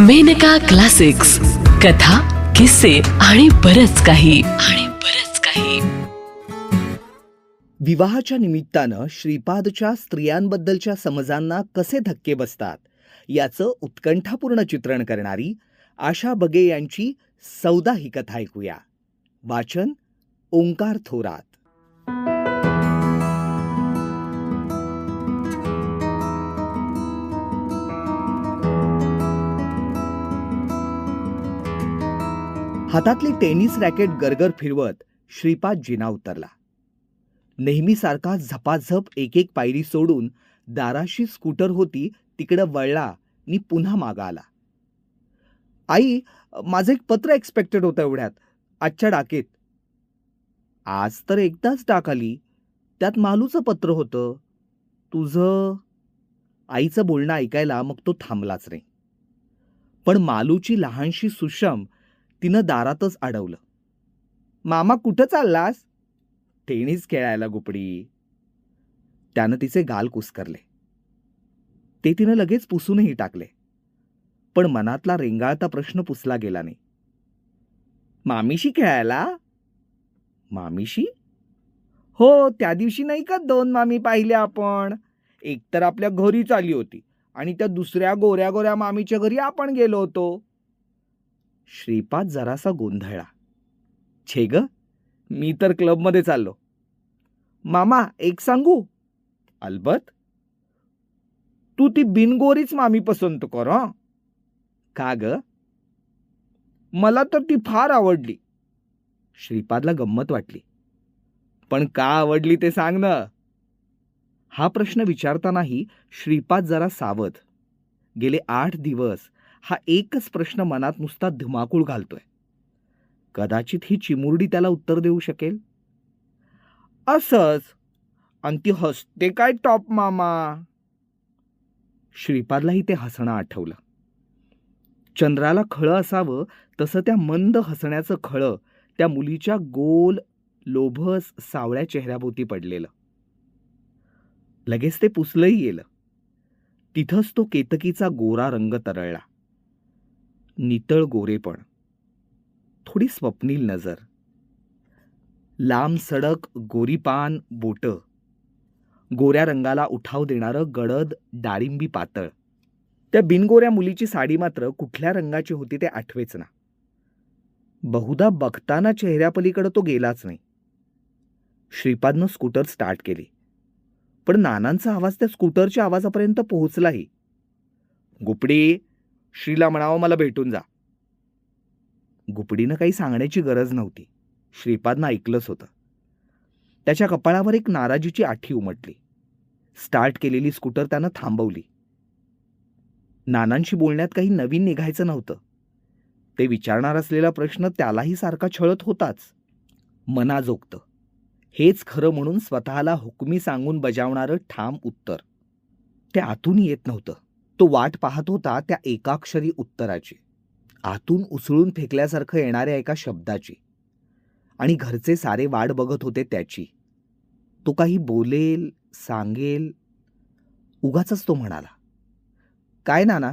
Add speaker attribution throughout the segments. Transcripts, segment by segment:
Speaker 1: Maneka classics. कथा किस्से आणि बरच काही. आणि बरच काही.
Speaker 2: विवाहाच्या निमित्तानं श्रीपादच्या स्त्रियांबद्दलच्या समजांना कसे धक्के बसतात याचं उत्कंठापूर्ण चित्रण करणारी आशा बगे यांची सौदा ही कथा ऐकूया. वाचन ओंकार थोरात. हातातली टेनिस रॅकेट गरगर फिरवत श्रीपाद जिना उतरला. नेहमीसारखा झपाझप एक एक पायरी सोडून दाराशी स्कूटर होती तिकडं वळला आणि पुन्हा मागा आला. आई माझं एक पत्र एक्सपेक्टेड होतं एवढ्यात आजच्या डाकेत. आज तर एकदाच डाक आली. त्यात मालूचं पत्र होतं. तुझं आईचं बोलणं ऐकायला मग तो थांबलाच नाही. पण मालूची लहानशी सुषम तिनं दारातच अडवलं. मामा कुठं चाललास? टेनिस खेळायला गुपडी. त्यानं तिचे गाल कुस्करले. ते तिनं लगेच पुसूनही टाकले. पण मनातला रेंगाळता प्रश्न पुसला गेला नाही. मामीशी खेळायला? मामीशी? हो त्या दिवशी नाही का दोन मामी पाहिल्या आपण? एक तर आपल्या घरीच आली होती आणि त्या दुसऱ्या गोऱ्या गोऱ्या मामीच्या घरी आपण गेलो होतो. श्रीपाद जरासा गोंधळला. छे ग मी तर क्लबमध्ये चाललो. मामा एक सांगू? अलबत तू ती बिनगोरीच मामी पसंत कर का ग? मला तर ती फार आवडली. श्रीपादला गंमत वाटली. पण का आवडली ते सांग ना. हा प्रश्न विचारतानाही श्रीपाद जरा सावध. गेले आठ दिवस हा एकच प्रश्न मनात नुसता धुमाकूळ घालतोय. कदाचित ही चिमुरडी त्याला उत्तर देऊ शकेल? असंच. आणि ती हसते काय टॉप मामा? श्रीपादलाही ते हसणं आठवलं. चंद्राला खळं असावं तसं त्या मंद हसण्याचं खळं त्या मुलीच्या गोल लोभस सावळ्या चेहऱ्याभोवती पडलेलं. लगेच ते पुसलंही गेलं. तिथंच तो केतकीचा गोरा रंग तरळला. नितळ गोरेपण थोडी स्वप्नील नजर. लांब सडक गोरीपान बोटं. गोऱ्या रंगाला उठाव देणारं गडद डाळिंबी पातळ. त्या बिनगोऱ्या मुलीची साडी मात्र कुठल्या रंगाची होती ते आठवेच ना. बहुधा बघताना चेहऱ्यापलीकडं तो गेलाच नाही. श्रीपादनं स्कूटर स्टार्ट केली. पण नानांचा आवाज त्या स्कूटरच्या आवाजापर्यंत पोहोचलाही. गुपडी श्रीला म्हणावं मला भेटून जा. गुपडीनं काही सांगण्याची गरज नव्हती. श्रीपादनं ऐकलंच होतं. त्याच्या कपाळावर एक नाराजीची आठी उमटली. स्टार्ट केलेली स्कूटर त्यानं थांबवली. नानांशी बोलण्यात काही नवीन निघायचं नव्हतं. ते विचारणार असलेला प्रश्न त्यालाही सारखा छळत होताच. मनाजोगतं हेच खरं म्हणून स्वतःला हुकमी सांगून बजावणारं ठाम उत्तर. ते आतून येत नव्हतं. तो वाट पाहत होता त्या एकाक्षरी उत्तराची. आतून उसळून फेकल्यासारखं येणाऱ्या एका शब्दाची. आणि घरचे सारे वाट बघत होते त्याची. तो काही बोलेल सांगेल उगाच तो म्हणाला काय नाना?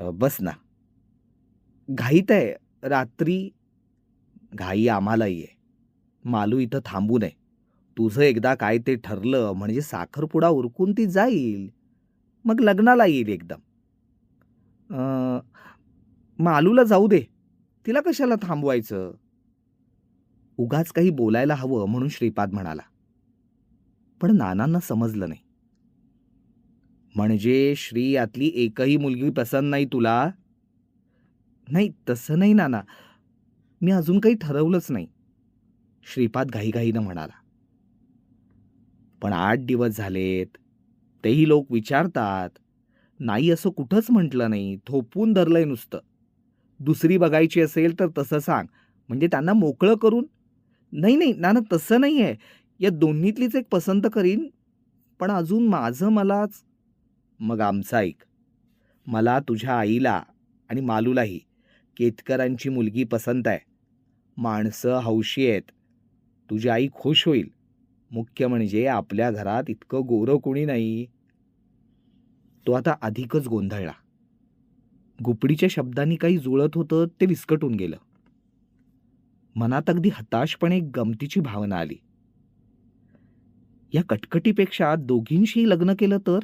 Speaker 2: बस ना. घाईत आहे रात्री घाई आम्हालाही आहे. मालू इथं थांबू नये. तुझं एकदा काय ते ठरलं म्हणजे साखरपुडा उरकून ती जाईल. मग लग्नाला येईल एकदम. मालूला जाऊ दे. तिला कशाला थांबवायचं? उगाच काही बोलायला हवं म्हणून श्रीपाद म्हणाला. पण नानांना समजलं नाही. म्हणजे श्री यातली एकही मुलगी पसंत नाही तुला? नाही तसं नाही नाना. मी अजून काही ठरवलंच नाही. श्रीपाद घाईघाईनं म्हणाला. पण आठ दिवस झालेत. तेही लोक विचारतात नाही असं कुठंच म्हटलं नाही थोपून धरलंय नुसतं. दुसरी बघायची असेल तर तसं सांग. म्हणजे त्यांना मोकळं करून नाही नाही ना तसं नाही आहे. या दोन्हीतलीच एक पसंत करीन पण अजून माझं मलाच. मग आमचा ऐक मला तुझ्या आईला आणि मालूलाही केतकरांची मुलगी पसंत आहे. माणसं हौशी आहेत. तुझी आई खुश होईल. मुख्य म्हणजे आपल्या घरात इतकं गोरं कोणी नाही. तो आता अधिकच गोंधळला. गुपडीच्या शब्दांनी काही जुळत होतं ते विस्कटून गेलं. मनात अगदी हताशपणे गमतीची भावना आली. या कटकटीपेक्षा दोघींशी लग्न केलं तर?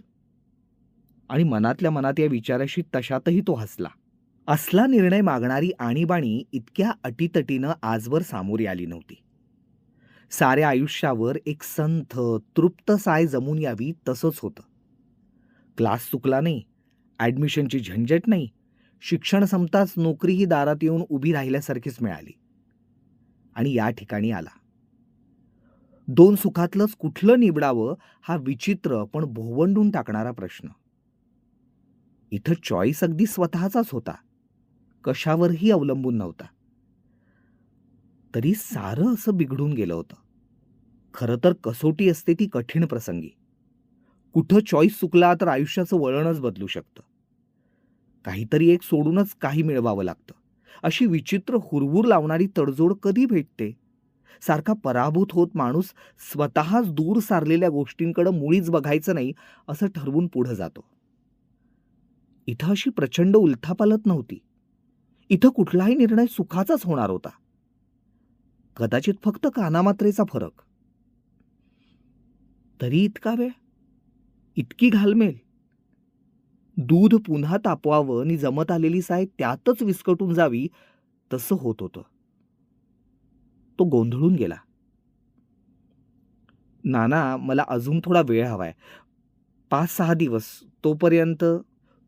Speaker 2: आणि मनातल्या मनात या विचाराशी तशातही तो हसला. असला निर्णय मागणारी आणीबाणी इतक्या अटीतटीनं आजवर सामोरी आली नव्हती. साऱ्या आयुष्यावर एक संथ तृप्त साय जमून यावी तसंच होतं. क्लास चुकला नाही ॲडमिशनची झंझट नाही शिक्षण संपताच नोकरीही दारात येऊन उभी राहिल्यासारखीच मिळाली. आणि या ठिकाणी आला. दोन सुखातलंच कुठलं निवडावं हा विचित्र पण भोवंडून टाकणारा प्रश्न. इथं चॉईस अगदी स्वतःचाच होता. कशावरही अवलंबून नव्हता. तरी सारं असं बिघडून गेलं होतं. खरं तर कसोटी असते ती कठीण प्रसंगी. कुठं चॉईस चुकला तर आयुष्याचं वळणच बदलू शकतं. काहीतरी एक सोडूनच काही मिळवावं लागतं. अशी विचित्र हुरहुर लावणारी तडजोड कधी भेटते? सारखा पराभूत होत माणूस स्वतःच दूर सारलेल्या गोष्टींकडे मुळीच बघायचं नाही असं ठरवून पुढं जातो. इथं अशी प्रचंड उलथापालत नव्हती. इथं कुठलाही निर्णय सुखाचाच होणार होता. कदाचित फक्त कानामात्रेचा फरक. तरी इतका वेळ? इतकी घालमेल. दूध पुन्हा तापवावं आणि जमत आलेली साय त्यातच विस्कटून जावी तसं होत होतं. तो गोंधळून गेला. नाना मला अजून थोडा वेळ हवाय. पाच सहा दिवस. तोपर्यंत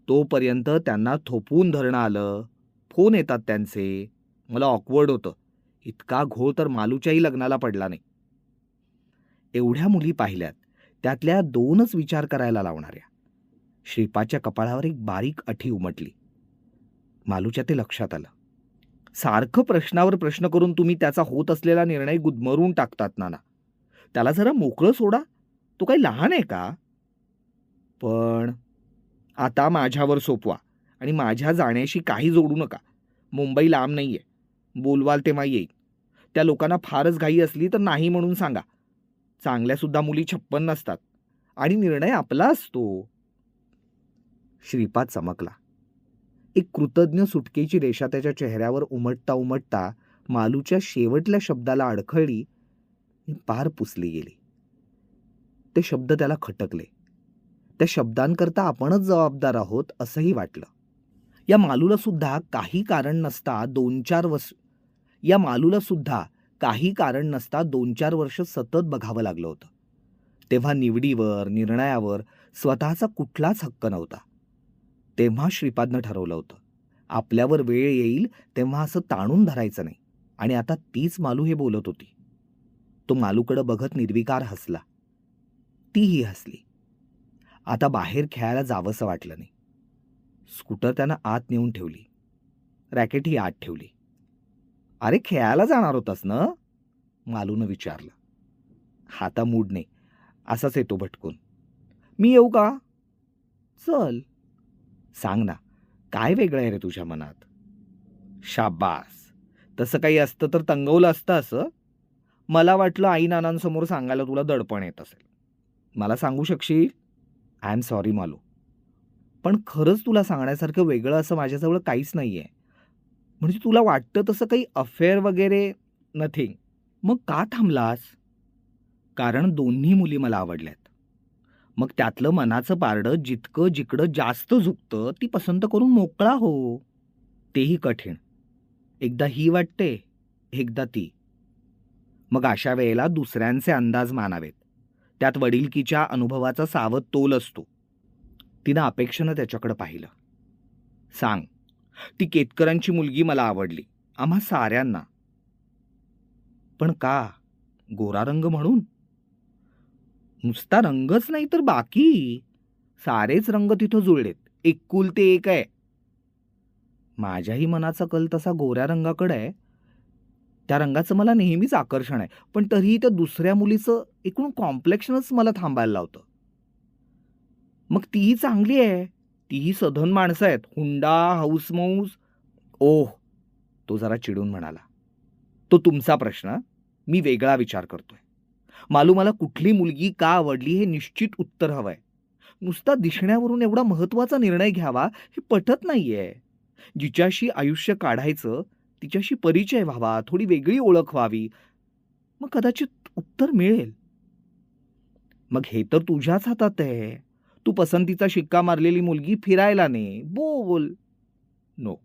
Speaker 2: तोपर्यंत त्यांना थोपवून धरणं आलं. फोन येतात त्यांचे. मला ऑकवर्ड होतं. इतका घोळ तर मालूच्याही लग्नाला पडला नाही. एवढ्या मुली पाहिल्यात त्यातल्या दोनच विचार करायला लावणाऱ्या. श्रीपाच्या कपाळावर एक बारीक अठी उमटली. मालूच्या ते लक्षात आलं. सारखं प्रश्नावर प्रश्न करून तुम्ही त्याचा होत असलेला निर्णय गुदमरून टाकतात नाना. त्याला जरा मोकळं सोडा. तो काही लहान आहे का? पण आता माझ्यावर सोपवा आणि माझ्या जाण्याशी काही जोडू नका. मुंबई लांब नाही आहे बोलवाल तेव्हा येईल. त्या लोकांना फारच घाई असली तर नाही म्हणून सांगा. चांगल्यासुद्धा मुली छप्पन नसतात. आणि निर्णय आपला असतो. श्रीपाद चमकला. एक कृतज्ञ सुटकेची रेषा त्याच्या चेहऱ्यावर उमटता उमटता मालूच्या शेवटल्या शब्दाला अडखळली पार पुसली गेली. ते शब्द त्याला खटकले. त्या शब्दांकरता आपणच जबाबदार आहोत असंही वाटलं. या मालूला सुद्धा काही कारण नसता दोन चार वस या मालूला सुद्धा काही कारण नसता दोन चार वर्ष सतत बघावं लागलं होतं. तेव्हा निवडीवर निर्णयावर स्वतःचा कुठलाच हक्क नव्हता. तेव्हा श्रीपादनं ठरवलं होतं. आपल्यावर वेळ येईल तेव्हा असं ताणून धरायचं नाही. आणि आता तीच मालू हे बोलत होती. तो मालूकडं बघत निर्विकार हसला. तीही हसली. आता बाहेर खेळायला जावंसं वाटलं नाही. स्कूटर त्यानं आत नेऊन ठेवली. रॅकेटही आत ठेवली. अरे खेळायला जाणार होतास ना? मालूनं विचारलं. हाता मूड नाही. असाच येतो भटकून. मी येऊ का? चल. सांग ना काय वेगळं आहे रे तुझ्या मनात? शाबास. तसं काही असतं तर तंगवलं असतं असं? मला वाटलं आई नानांसमोर सांगायला तुला दडपण येत असेल. मला सांगू शकशील? I am sorry Malu. पण खरंच तुला सांगण्यासारखं वेगळं असं माझ्याजवळ काहीच नाही आहे म्हणजे तुला वाटतं तसं काही अफेअर वगैरे नथिंग मग का थांबलास? कारण दोन्ही मुली मला आवडल्यात. मग त्यातलं मनाचं पारडं जितकं जिकडं जास्त झुकतं ती पसंत करून मोकळा हो. तेही कठीण. एकदा ही वाटते एकदा ती. मग अशा वेळेला दुसऱ्यांचे अंदाज मानावेत. त्यात वडिलकीच्या अनुभवाचा सावध तोल असतो. तिनं अपेक्षेनं त्याच्याकडं पाहिलं. सांग ती केतकरांची मुलगी मला आवडली. आम्हा साऱ्यांना. पण का? गोरा रंग म्हणून? नुसता रंगच नाही तर बाकी. सारेच रंग तिथं जुळलेत. एकुलते एक आहे. माझ्याही मनाचा कल तसा गोऱ्या रंगाकडे आहे. त्या रंगाचं मला नेहमीच आकर्षण आहे. पण तरीही त्या दुसऱ्या मुलीचं एकूण कॉम्प्लेक्शनच मला थांबायला लावतं. मग तीही चांगली आहे. तीही सधन माणसं आहेत. हुंडा हाऊसमौस ओह तो जरा चिडून म्हणाला. तो तुमचा प्रश्न मी वेगळा विचार करतोय. मालू मला कुठली मुलगी का आवडली हे निश्चित उत्तर हवंय. नुसता दिसण्यावरून एवढा महत्त्वाचा निर्णय घ्यावा हे पटत नाहीये. जिच्याशी आयुष्य काढायचं तिच्याशी परिचय व्हावा थोडी वेगळी ओळख व्हावी. मग कदाचित उत्तर मिळेल. मग हे तर तुझ्याच हातात आहे. तू पसंतीचा शिक्का मारलेली मुलगी फिरायला ने. बोल. नो.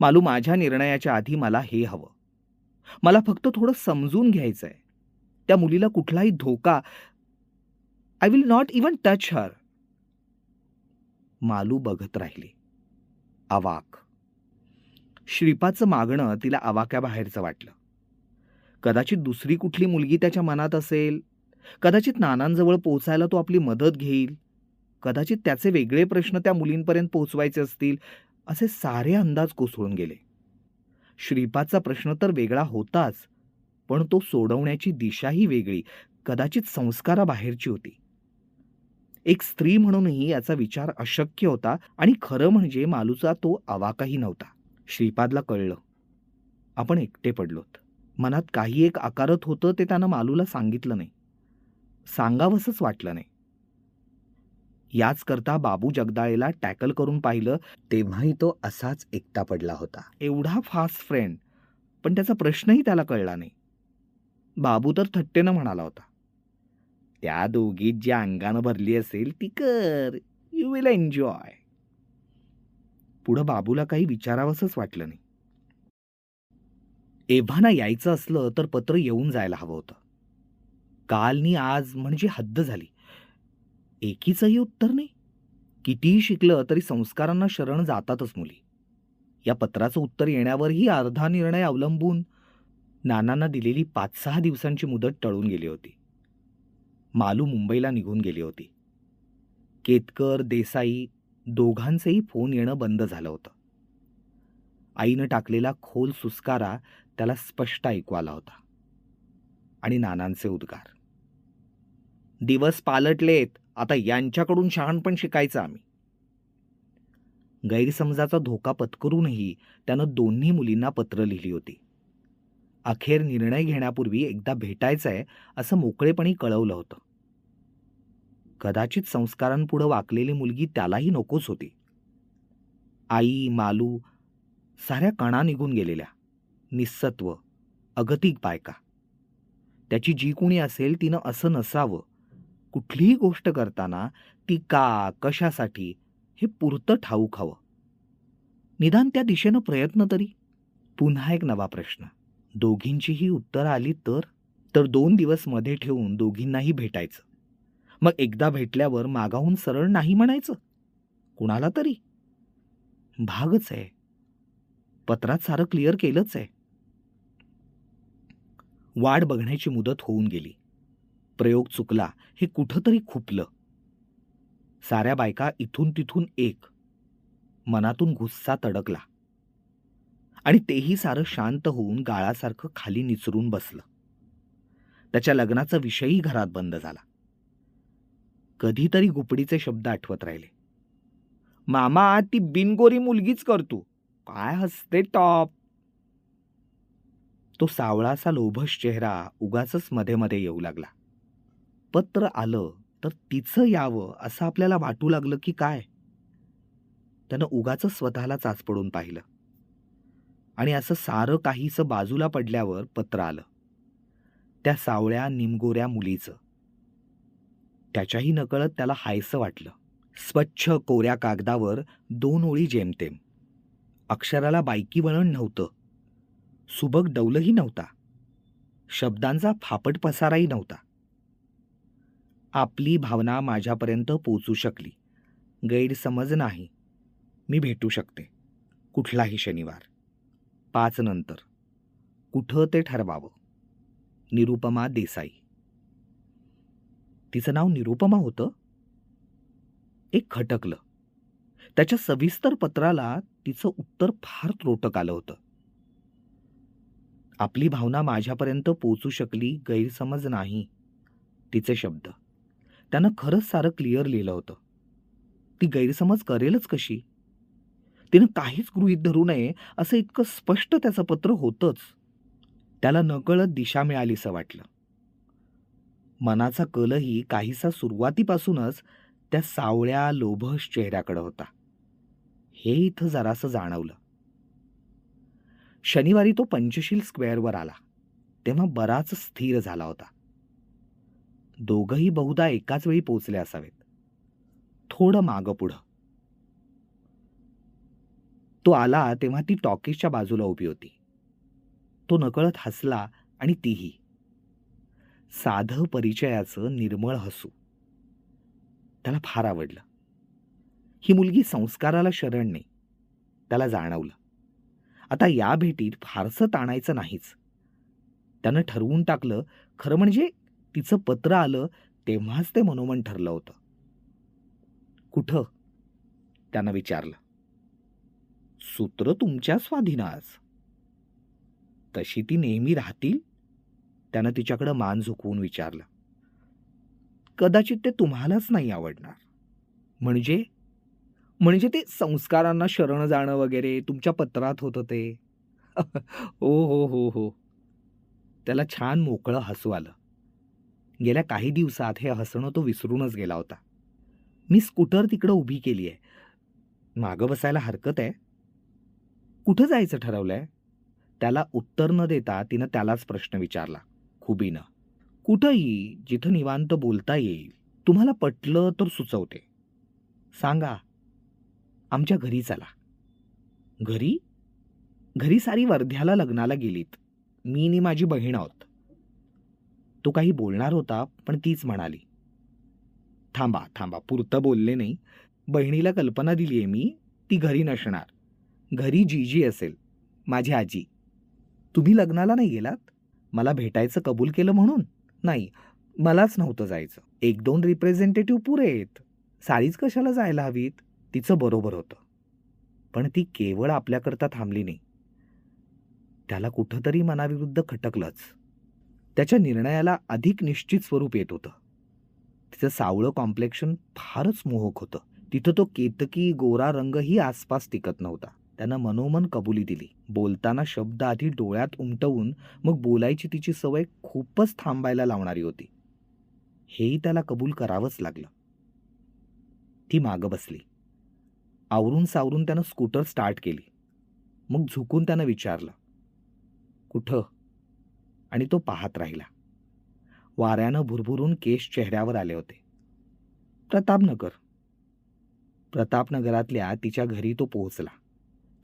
Speaker 2: मालू माझ्या निर्णयाच्या आधी मला हे हवं. मला फक्त थोडं समजून घ्यायचं आहे त्या मुलीला कुठलाही धोका. I will not even touch her Malu बघत राहिली. अवाक. श्रीपाचं मागणं तिला अवाक्याबाहेरचं वाटलं. कदाचित दुसरी कुठली मुलगी त्याच्या मनात असेल. कदाचित नानांजवळ पोचायला तो आपली मदत घेईल. कदाचित त्याचे वेगळे प्रश्न त्या मुलींपर्यंत पोहोचवायचे असतील असे सारे अंदाज कोसळून गेले. श्रीपादचा प्रश्न तर वेगळा होताच पण तो सोडवण्याची दिशाही वेगळी कदाचित संस्काराबाहेरची होती. एक स्त्री म्हणूनही याचा विचार अशक्य होता आणि खरं म्हणजे मालूचा तो आवाकाही नव्हता. श्रीपादला कळलं आपण एकटे पडलोत. मनात काही एक आकारत होतं ते त्यानं मालूला सांगितलं नाही. सांगावंसंच वाटलं नाही. याच करता बाबू जगदाळेला टॅकल करून पाहिलं तेव्हाही तो असाच एकटा पडला होता. एवढा फास्ट फ्रेंड? पण त्याचा प्रश्नही त्याला कळला नाही. बाबू तर थट्टेनं म्हणाला होता. त्या दोघीत जी अंगानं भरली असेल ती कर. यू विल एन्जॉय पुढं बाबूला काही विचारावंसंच वाटलं नाही. एव्हाना यायचं असलं तर पत्र येऊन जायला हवं होतं. कालनी आज म्हणजे हद्द झाली. एकीचंही उत्तर नाही. कितीही शिकलं तरी संस्कारांना शरण जातातच मुली. या पत्राचं उत्तर येण्यावरही अर्धा निर्णय अवलंबून नानांना दिलेली पाच सहा दिवसांची मुदत टळून गेली होती. मालू मुंबईला निघून गेली होती. केतकर देसाई दोघांचेही फोन येणं बंद झालं होतं. आईनं टाकलेला खोल सुस्कारा त्याला स्पष्ट ऐकू आला होता. आणि नानांचे उद्गार. दिवस पालटलेत. आता यांच्याकडून शहाणपण शिकायचं आम्ही. गैरसमजाचा धोका पत्करूनही त्यानं दोन्ही मुलींना पत्र लिहिली होती. अखेर निर्णय घेण्यापूर्वी एकदा भेटायचंय असं मोकळेपणी कळवलं होतं. कदाचित संस्कारांपुढं वाकलेली मुलगी त्यालाही नकोच होती. आई मालू साऱ्या कणा निघून गेलेल्या. निस्सत्व अगतिक बायका. त्याची जी कुणी असेल तिनं असं नसावं. कुठलीही गोष्ट करताना ती का कशासाठी हे पुरतं ठाऊक हवं. निदान त्या दिशेनं प्रयत्न तरी. पुन्हा एक नवा प्रश्न. दोघींचीही उत्तरं आली तर? तर दोन दिवसमध्ये ठेवून दोघींनाही भेटायचं. मग एकदा भेटल्यावर मागाहून सरळ नाही म्हणायचं? कुणाला तरी? भागच आहे. पत्रात सारं क्लिअर केलंच आहे. वाट बघण्याची मुदत होऊन गेली. प्रयोग चुकला हे कुठंतरी खुपलं. साऱ्या बायका इथून तिथून एक मनातून गुस्सा तडकला. आणि तेही सारं शांत होऊन गाळासारखं खाली निचरून बसलं. त्याच्या लग्नाचा विषयही घरात बंद झाला. कधीतरी गुपडीचे शब्द आठवत राहिले. मामा ती बिनगोरी मुलगीच करतो काय हसते टॉप. तो सावळासा लोभस चेहरा उगाच मध्ये मध्ये येऊ लागला. पत्र आलं तर तिचं यावं असं आपल्याला वाटू लागलं की काय? त्यानं उगाच स्वतःला चाच पडून पाहिलं. आणि असं सारं काहीचं बाजूला पडल्यावर पत्र आलं. त्या सावळ्या निमगोऱ्या मुलीचं. त्याच्याही नकळत त्याला हायसं वाटलं. स्वच्छ कोऱ्या कागदावर दोन ओळी जेमतेम. अक्षराला बायकी वळण नव्हतं. सुबक डौलही नव्हता. शब्दांचा फापट पसाराही नव्हता. आपली भावना माझ्यापर्यंत पोचू शकली. गैरसमज नाही. मी भेटू शकते. कुठलाही शनिवार. पाच नंतर. कुठं ते ठरवावं? निरुपमा देसाई. तिचं नाव निरुपमा होतं? एक खटकलं. त्याच्या सविस्तर पत्राला तिचं उत्तर फार त्रोटक आलं होतं. आपली भावना माझ्यापर्यंत पोचू शकली गैरसमज नाही तिचे शब्द. त्यानं खरंच सारं क्लिअर लिहिलं होतं. ती गैरसमज करेलच कशी? तिनं काहीच गृहीत धरू नये असं इतकं स्पष्ट त्याचं पत्र होतंच. त्याला नकळत दिशा मिळालीसं वाटलं. मनाचा कलही काहीसा सुरुवातीपासूनच त्या सावळ्या लोभस चेहऱ्याकडे होता. हे इथं जरासं जाणवलं. शनिवारी तो पंचशील स्क्वेअरवर आला. तेव्हा बराच स्थिर झाला होता. दोघंही बहुधा एकाच वेळी पोचले असावेत. थोडं मागं पुढं. तो आला तेव्हा ती टॉकीजच्या बाजूला उभी होती. तो नकळत हसला आणि तीही. साधं परिचयाचं निर्मळ हसू. त्याला फार आवडलं. ही मुलगी संस्काराला शरण नाही. त्याला जाणवलं. आता या भेटीत फारसं ताणायचं नाहीच. त्यानं ठरवून टाकलं खरं म्हणजे तिचं पत्र आलं तेव्हाच ते मनोमन ठरलं होतं. कुठं? त्यानं विचारलं. सूत्र तुमच्या स्वाधीन आज तशी ती नेहमी राहतील? त्यानं तिच्याकडं मान झुकवून विचारलं. कदाचित ते तुम्हालाच नाही आवडणार. म्हणजे? म्हणजे ते संस्कारांना शरण जाणं वगैरे तुमच्या पत्रात होतं ते? हो हो हो हो. त्याला छान मोकळं हसू आलं. गेल्या काही दिवसात हे हसणं तो विसरूनच गेला होता. मी स्कूटर तिकडं उभी केली आहे मागं बसायला हरकत आहे? कुठं जायचं ठरवलं आहे त्याला उत्तर न देता तिनं त्यालाच प्रश्न विचारला खुबीनं. कुठंही जिथं निवांत बोलता येईल तुम्हाला पटलं तर सुचवते. सांगा आमच्या घरी चला. घरी? घरी सारी वर्ध्याला लग्नाला गेलीत. मी आणि माझी बहीण आहोत. तो काही बोलणार होता पण तीच म्हणाली. थांबा थांबा पुरतं बोलले नाही. बहिणीला कल्पना दिली आहे मी ती घरी नसणार. घरी जीजी असेल माझी आजी. तुम्ही लग्नाला नाही गेलात? मला भेटायचं कबूल केलं म्हणून? नाही मलाच नव्हतं जायचं. एक दोन रिप्रेझेंटेटिव्ह पुरे आहेत. साडीच कशाला जायला हवीत? तिचं बरोबर होतं. पण ती केवळ आपल्याकरता थांबली नाही. त्याला कुठंतरी मनाविरुद्ध खटकलंच. त्याच्या निर्णयाला अधिक निश्चित स्वरूप येत होतं. तिचं सावळं कॉम्प्लेक्शन फारच मोहक होतं. तिथं तो केतकी गोरा रंगही आसपास टिकत नव्हता. त्यानं मनोमन कबुली दिली. बोलताना शब्द आधी डोळ्यात उमटवून मग बोलायची तिची सवय खूपच थांबायला लावणारी होती. हेही त्याला कबूल करावंच लागलं. ती मागं बसली. आवरून सावरून त्यानं स्कूटर स्टार्ट केली. मग झुकून त्यानं विचारलं कुठं? आणि तो पाहत राहिला. वाऱ्यानं भुरभुरून केश चेहऱ्यावर आले होते. प्रतापनगर. प्रतापनगरातल्या तिच्या घरी तो पोहोचला.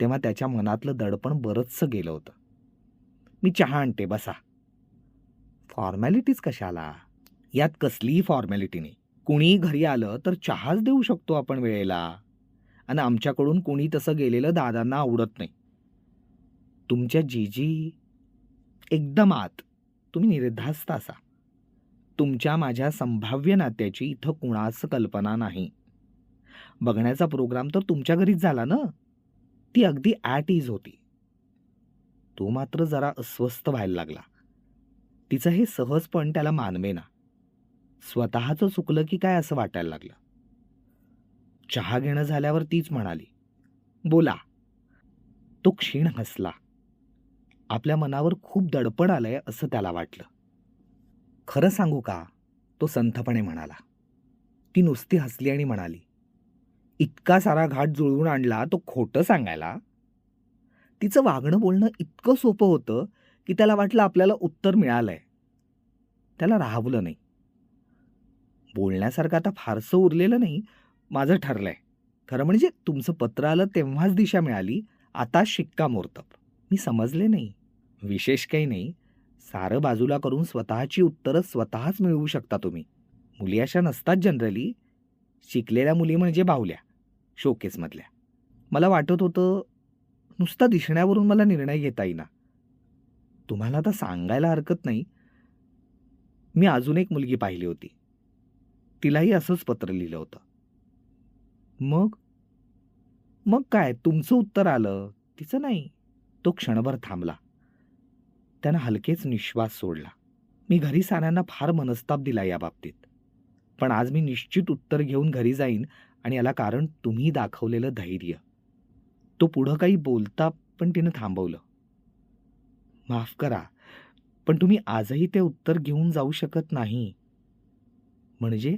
Speaker 2: तेव्हा त्याच्या मनातलं दडपण बरंचसं गेलं होतं. मी चहा आणते बसा. फॉर्मॅलिटीज कशाला? यात कसलीही फॉर्मॅलिटी नाही. कुणीही घरी आलं तर चहाच देऊ शकतो आपण वेळेला. आणि आमच्याकडून कुणी तसं गेलेलं दादांना आवडत नाही. तुमच्या जीजी एकदम आत तुम्ही निर्धास्त असा. तुमच्या माझ्या संभाव्य नात्याची इथं कुणाच कल्पना नाही. बघण्याचा प्रोग्राम तर तुमच्या घरीच झाला ना? ती अगदी ॲट इज होती. तो मात्र जरा अस्वस्थ व्हायला लागला. तिचं हे सहजपण त्याला मानवे ना स्वतःचं चुकलं की काय असं वाटायला लागलं? चहा घेणं झाल्यावर तीच म्हणाली बोला. तो क्षीण हसला. आपल्या मनावर खूप दडपण आलंय असं त्याला वाटलं. खरं सांगू का? तो संथपणे म्हणाला. ती नुसती हसली आणि म्हणाली इतका सारा घाट जुळवून आणला तो खोटं सांगायला? तिचं वागणं बोलणं इतकं सोपं होतं की त्याला वाटलं आपल्याला उत्तर मिळालंय. त्याला राहवलं नाही. बोलण्यासारखं आता फारसं उरलेलं नाही माझं ठरलंय. खरं म्हणजे तुमचं पत्र आलं तेव्हाच दिशा मिळाली आता शिक्कामोर्तब. मी समजले नाही. विशेष काही नाही सारं बाजूला करून स्वतःची उत्तरं स्वतःच मिळवू शकता तुम्ही. मुली अशा नसतात जनरली शिकलेल्या मुली म्हणजे बाहुल्या शोकेसमधल्या मला वाटत होतं नुसता दिसण्यावरून मला निर्णय घेता येईना. तुम्हाला आता सांगायला हरकत नाही. मी अजून एक मुलगी पाहिली होती. तिलाही असंच पत्र लिहिलं होतं. मग? मग काय? तुमचं उत्तर आलं. तिचं नाही. तो क्षणभर थांबला. त्यानं हलकेच निश्वास सोडला. मी घरी साऱ्यांना फार मनस्ताप दिला या बाबतीत. पण आज मी निश्चित उत्तर घेऊन घरी जाईन आणि याला कारण तुम्ही दाखवलेलं धैर्य. तो पुढं काही बोलता पण तिनं थांबवलं. माफ करा पण तुम्ही आजही ते उत्तर घेऊन जाऊ शकत नाही. म्हणजे?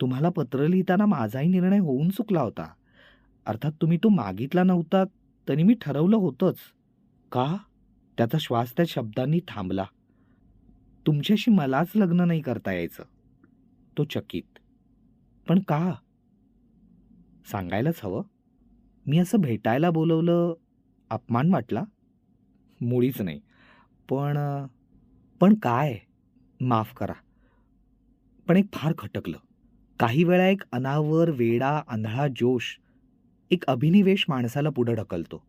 Speaker 2: तुम्हाला पत्र लिहिताना माझाही निर्णय होऊन चुकला होता. अर्थात तुम्ही तो मागितला नव्हता तरी मी ठरवलं होतंच. का? त्याचा श्वास त्या शब्दांनी थांबला. तुमच्याशी मलाच लग्न नाही करता यायचं. तो चकित. पण का? सांगायलाच हवं. मी असं भेटायला बोलवलं अपमान वाटला? मुळीच नाही. पण पण काय? माफ करा. पण एक फार खटकलं. काही वेळा एक अनावर वेडा आंधळा जोश एक अभिनिवेश माणसाला पुढं ढकलतो.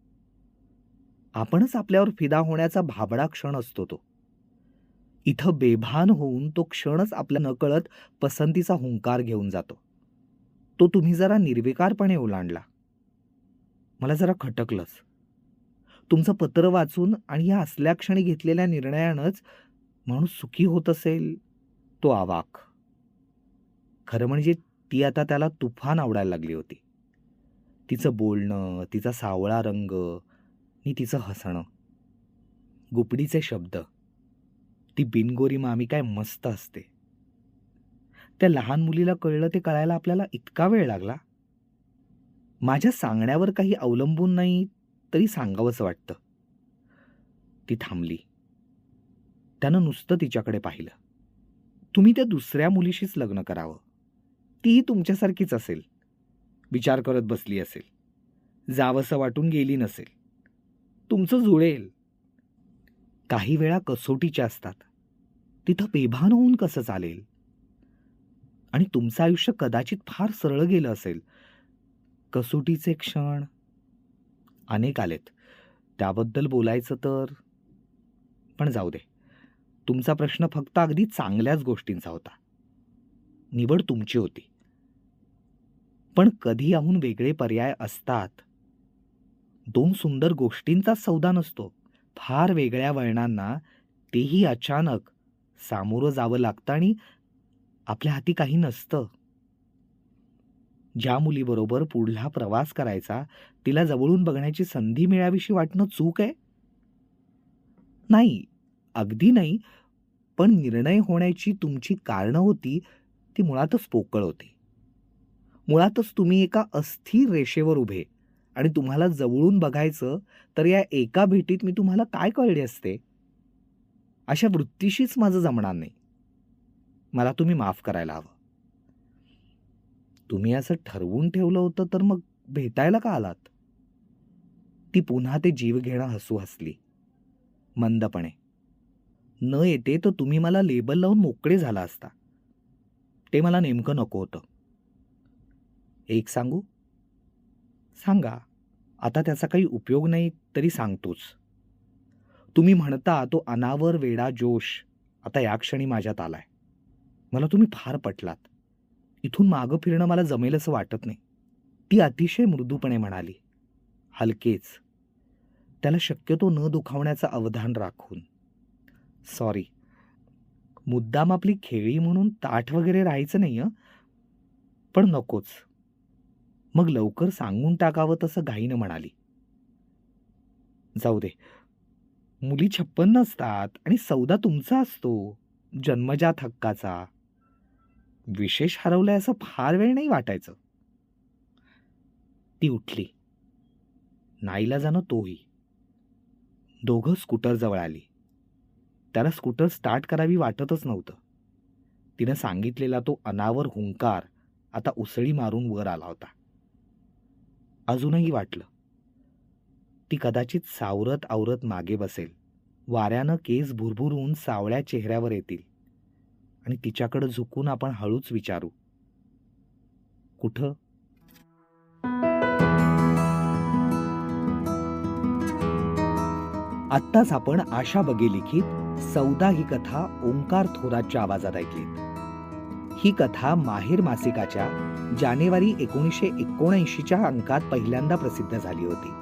Speaker 2: आपणच आपल्यावर फिदा होण्याचा भाबडा क्षण असतो तो. इथं बेभान होऊन तो क्षणच आपल्या नकळत पसंतीचा हुंकार घेऊन जातो. तो तुम्ही जरा निर्विकारपणे ओलांडला. मला जरा खटकलंच. तुमचं पत्र वाचून आणि या असल्या क्षणी घेतलेल्या निर्णयानंच माणूस सुखी होत असेल तो आवाक. खरं म्हणजे ती आता त्याला तुफान आवडायला लागली होती. तिचं बोलणं तिचा सावळा रंग नि तिचं हसणं. गुपडीचे शब्द. ती बिनगोरी मामी काय मस्त असते. त्या लहान मुलीला कळलं ते कळायला आपल्याला इतका वेळ लागला. माझ्या सांगण्यावर काही अवलंबून नाही तरी सांगावंसं वाटतं. ती थांबली. त्यानं नुसतं तिच्याकडे पाहिलं. तुम्ही त्या दुसऱ्या मुलीशीच लग्न करावं. तीही तुमच्यासारखीच असेल. विचार करत बसली असेल. जावंसं वाटून गेली नसेल. तुमचं जुळेल. काही वेळा कसोटीच्या असतात. तिथं बेभान होऊन कसं चालेल? आणि तुमचं आयुष्य कदाचित फार सरळ गेलं असेल. कसोटीचे क्षण. अनेक आलेत. त्याबद्दल बोलायचं तर पण जाऊ दे. तुमचा प्रश्न फक्त अगदी चांगल्याच गोष्टींचा होता. निवड तुमची होती. पण कधी याहून वेगळे पर्याय असतात? दोन सुंदर गोष्टींचा सौदा नसतो. फार वेगळ्या वळणांना तेही अचानक सामोरं जावं लागतं आणि आपल्या हाती काही नसतं. ज्या मुलीबरोबर पुढला प्रवास करायचा तिला जवळून बघण्याची संधी मिळावीशी वाटणं चूक आहे? नाही अगदी नाही पण निर्णय होण्याची तुमची कारणं होती ती मुळातच पोकळ होती. मुळातच तुम्ही एका अस्थिर रेषेवर उभे. आणि तुम्हाला जवळून बघायचं तर या एका भेटीत मी तुम्हाला काय कळले असते? अशा वृत्तीशीच माझं जमणार नाही. मला तुम्ही माफ करायला हवं. तुम्ही असं ठरवून ठेवलं होतं तर मग भेटायला का आलात? ती पुन्हा ते जीव घेणं हसू हसली. मंदपणे. न येते तर तुम्ही मला लेबल लावून मोकळे झाला असता. ते मला नेमकं नको होतं. एक सांगू? सांगा. आता त्याचा काही उपयोग नाही तरी सांगतोच. तुम्ही म्हणता तो अनावर वेडा जोश. आता या क्षणी माझ्यात आलाय. मला तुम्ही फार पटलात. इथून मागं फिरणं मला जमेल असं वाटत नाही. ती अतिशय मृदूपणे म्हणाली. हलकेच. त्याला शक्यतो न दुखावण्याचं अवधान राखून. सॉरी मुद्दाम आपली खेळी म्हणून ताठ वगैरे राहायचं नाही पण नकोच. मग लवकर सांगून टाकावं तसं घाईनं म्हणाली. जाऊ दे. मुली छप्पन असतात आणि सौदा तुमचा असतो. जन्मजात हक्काचा. विशेष हरवलाय असं फार वेळ नाही वाटायचं. ती उठली. नाईला जाणं तोही. दोघं स्कूटर जवळ आली. त्याला स्कूटर स्टार्ट करावी वाटतच नव्हतं. तिनं सांगितलेला तो अनावर हुंकार आता उसळी मारून वर आला होता. अजूनही वाटलं. ती कदाचित सावरत आवरत मागे बसेल. वाऱ्यानं केस भुरभुरून सावळ्या चेहऱ्यावर येतील. आणि तिच्याकडे झुकून आपण हळूच विचारू. कुठं? आत्ताच आपण आशा बगे लिखित सौदा ही कथा ओंकार थोरातच्या आवाजात ऐकलीत. ही कथा माहेर मासिकाच्या जानेवारी एकोणीसशे एकोणऐंशीच्या अंकात पहिल्यांदा प्रसिद्ध झाली होती.